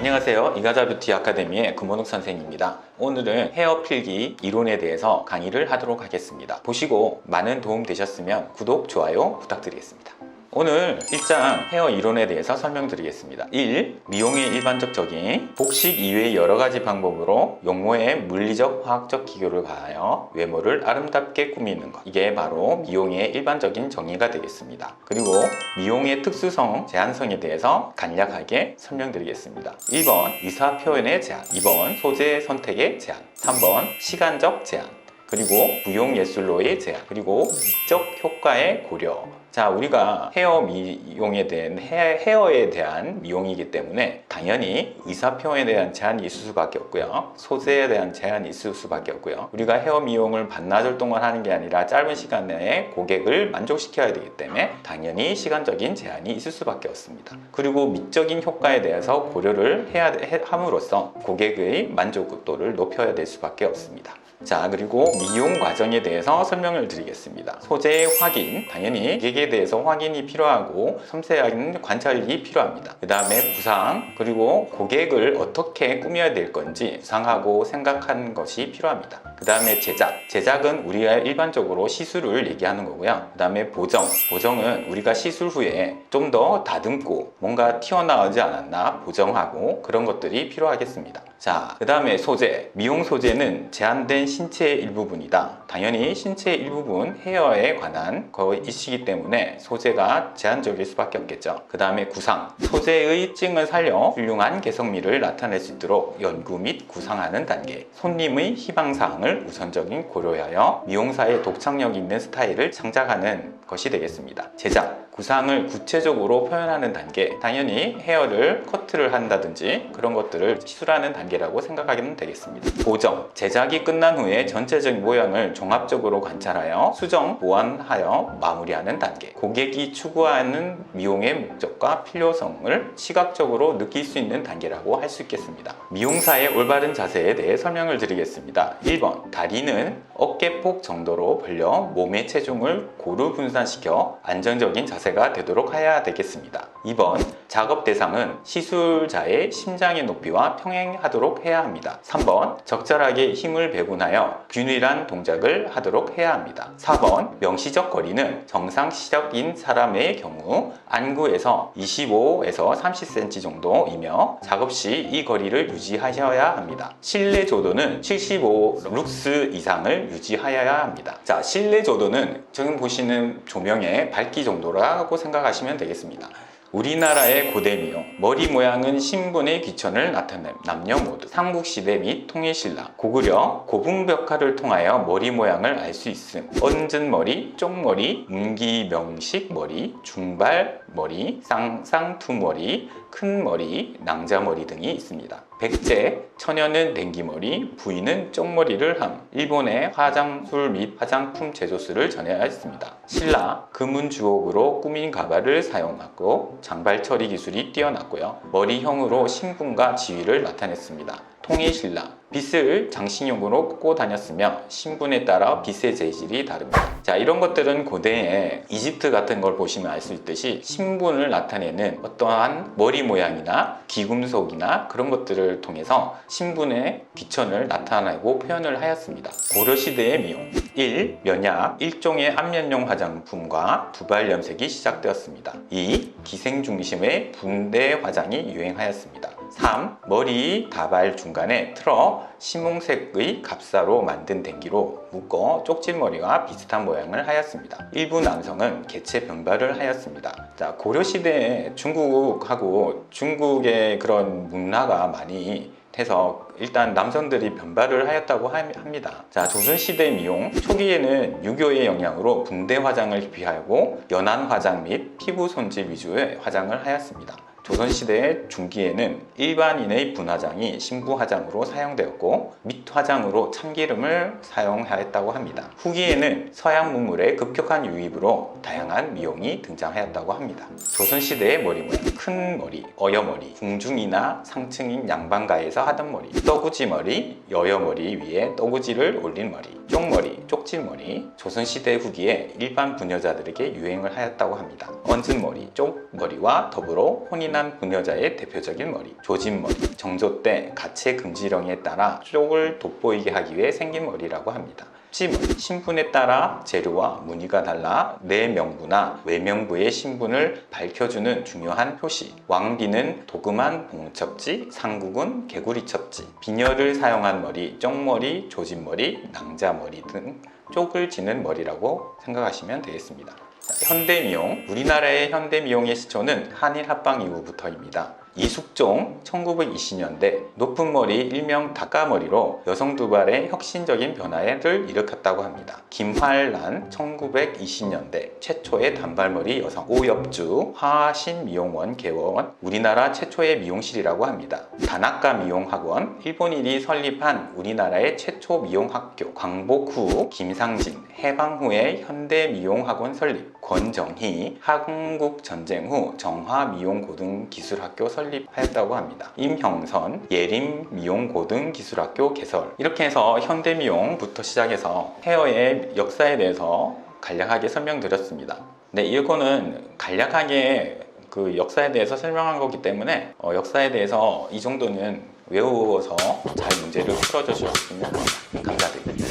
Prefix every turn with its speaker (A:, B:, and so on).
A: 안녕하세요. 이가자 뷰티 아카데미의 금원욱 선생입니다. 오늘은 헤어 필기 이론에 대해서 강의를 하도록 하겠습니다. 보시고 많은 도움 되셨으면 구독, 좋아요 부탁드리겠습니다. 오늘 1장 헤어 이론에 대해서 설명드리겠습니다. 1. 미용의 일반적 적인 복식 이외의 여러 가지 방법으로 용모의 물리적, 화학적 기교를 가하여 외모를 아름답게 꾸미는 것. 이게 바로 미용의 일반적인 정의가 되겠습니다. 그리고 미용의 특수성, 제한성에 대해서 간략하게 설명드리겠습니다. 1번 의사 표현의 제한, 2번 소재 선택의 제한, 3번 시간적 제한, 그리고 무용 예술로의 제한, 그리고 미적 효과의 고려. 자, 우리가 헤어 미용에 대한 헤, 헤어에 대한 미용이기 때문에 당연히 의사 표현에 대한 제한이 있을 수밖에 없고요. 소재에 대한 제한이 있을 수밖에 없고요. 우리가 헤어 미용을 반나절 동안 하는 게 아니라 짧은 시간 내에 고객을 만족시켜야 되기 때문에 당연히 시간적인 제한이 있을 수밖에 없습니다. 그리고 미적인 효과에 대해서 고려를 해야 해- 함으로써 고객의 만족도를 높여야 될 수밖에 없습니다. 자 그리고 미용 과정에 대해서 설명을 드리겠습니다. 소재의 확인 당연히 고객에 대해서 확인이 필요하고 섬세한 관찰이 필요합니다. 그 다음에 구상 그리고 고객을 어떻게 꾸며야 될 건지 구상하고 생각하는 것이 필요합니다. 그 다음에 제작. 제작은 우리가 일반적으로 시술을 얘기하는 거고요. 그 다음에 보정. 보정은 우리가 시술 후에 좀 더 다듬고 뭔가 튀어나오지 않았나 보정하고 그런 것들이 필요하겠습니다 자, 그 다음에 소재. 미용 소재는 제한된 신체의 일부분이다. 당연히 신체의 일부분, 헤어에 관한 것이기 때문에 소재가 제한적일 수밖에 없겠죠. 그 다음에 구상. 소재의 찡을 살려 훌륭한 개성미를 나타낼 수 있도록 연구 및 구상하는 단계. 손님의 희망사항을 우선적인 고려하여 미용사의 독창력 있는 스타일을 창작하는 것이 되겠습니다. 제작. 구상을 구체적으로 표현하는 단계. 당연히 헤어를 커트를 한다든지 그런 것들을 시술하는 단계라고 생각하면 되겠습니다. 보정. 제작이 끝난 후에 전체적인 모양을 종합적으로 관찰하여 수정, 보완하여 마무리하는 단계. 고객이 추구하는 미용의 목적과 필요성을 시각적으로 느낄 수 있는 단계라고 할 수 있겠습니다. 미용사의 올바른 자세에 대해 설명을 드리겠습니다. 1번. 다리는 어깨폭 정도로 벌려 몸의 체중을 고루 분산시켜 안정적인 자세 가 되도록 해야 되겠습니다. 2번. 작업 대상은 시술자의 심장의 높이와 평행하도록 해야 합니다. 3번. 적절하게 힘을 배분하여 균일한 동작을 하도록 해야 합니다. 4번. 명시적 거리는 정상시적인 사람의 경우 안구에서 25에서 30cm 정도이며 작업 시 이 거리를 유지하셔야 합니다. 실내 조도는 75 룩스 이상을 유지하여야 합니다. 자, 실내 조도는 지금 보시는 조명의 밝기 정도 라고 생각하시면 되겠습니다. 우리나라의 고대 미용 머리 모양은 신분의 귀천을 나타낸 남녀 모두 삼국시대 및 통일신라 고구려 고분벽화를 통하여 머리 모양을 알 수 있음 얹은 머리, 쪽머리, 문기명식 머리, 중발 머리, 쌍쌍투머리, 큰 머리, 낭자머리 등이 있습니다 백제, 처녀는 댕기머리, 부인은 쪽머리를 함 일본의 화장술 및 화장품 제조술을 전해하였습니다 신라, 금은 주옥으로 꾸민 가발을 사용하고 장발 처리 기술이 뛰어났고요. 머리형으로 신분과 지위를 나타냈습니다. 통일신라 빗을 장식용으로 꽂고 다녔으며 신분에 따라 빗의 재질이 다릅니다. 자 이런 것들은 고대에 이집트 같은 걸 보시면 알 수 있듯이 신분을 나타내는 어떠한 머리 모양이나 귀금속이나 그런 것들을 통해서 신분의 귀천을 나타내고 표현을 하였습니다. 고려시대의 미용 1. 면약 일종의 안면용 화장품과 두발 염색이 시작되었습니다. 2. 기생 중심의 분대 화장이 유행하였습니다. 3. 머리 다발 중간에 틀어 심홍색의 갑사로 만든 댕기로 묶어 쪽지머리와 비슷한 모양을 하였습니다. 일부 남성은 개체 변발을 하였습니다. 자, 고려시대에 중국하고 중국의 그런 문화가 많이 해서 일단 남성들이 변발을 하였다고 함- 합니다. 자, 조선시대 미용 초기에는 유교의 영향으로 분대 화장을 비하고 연한 화장 및 피부 손질 위주의 화장을 하였습니다. 조선시대 중기에는 일반인의 분화장이 신부화장으로 사용되었고 밑화장으로 참기름을 사용하였다고 합니다. 후기에는 서양 문물의 급격한 유입으로 다양한 미용이 등장하였다고 합니다. 조선시대의 머리 모양, 큰 머리, 어여머리, 궁중이나 상층인 양반가에서 하던 머리, 떠구지 머리, 여여머리 위에 떠구지를 올린 머리, 쪽머리, 쪽지머리, 조선시대 후기에 일반 부녀자들에게 유행을 하였다고 합니다. 얹은 머리, 쪽머리와 더불어 혼인한 부녀자의 대표적인 머리, 조진머리, 정조 때 가채 금지령에 따라 쪽을 돋보이게 하기 위해 생긴 머리라고 합니다. 찜은 신분에 따라 재료와 무늬가 달라 내 명부나 외명부의 신분을 밝혀주는 중요한 표시. 왕비는 도금한 봉첩지, 상국은 개구리첩지. 비녀를 사용한 머리, 쪽머리, 조진머리, 낭자머리 등 쪽을 지는 머리라고 생각하시면 되겠습니다. 현대미용. 우리나라의 현대미용의 시초는 한일 합방 이후부터입니다. 이숙종 1920년대 높은 머리 일명 닭가머리로 여성 두발의 혁신적인 변화를 일으켰다고 합니다. 김활란 1920년대 최초의 단발머리 여성 오엽주 화신 미용원 개원 우리나라 최초의 미용실이라고 합니다. 다나카 미용학원 일본인이 설립한 우리나라의 최초 미용학교 광복 후 김상진 해방 후에 현대 미용학원 설립 권정희 한국 전쟁 후 정화 미용 고등 기술학교 설립하였다고 합니다. 임형선 예림 미용 고등 기술학교 개설 이렇게 해서 현대 미용부터 시작해서 헤어의 역사에 대해서 간략하게 설명드렸습니다. 네, 이거는 간략하게 그 역사에 대해서 설명한 거기 때문에 어, 역사에 대해서 이 정도는 외워서 잘 문제를 풀어주셨으면 합니다.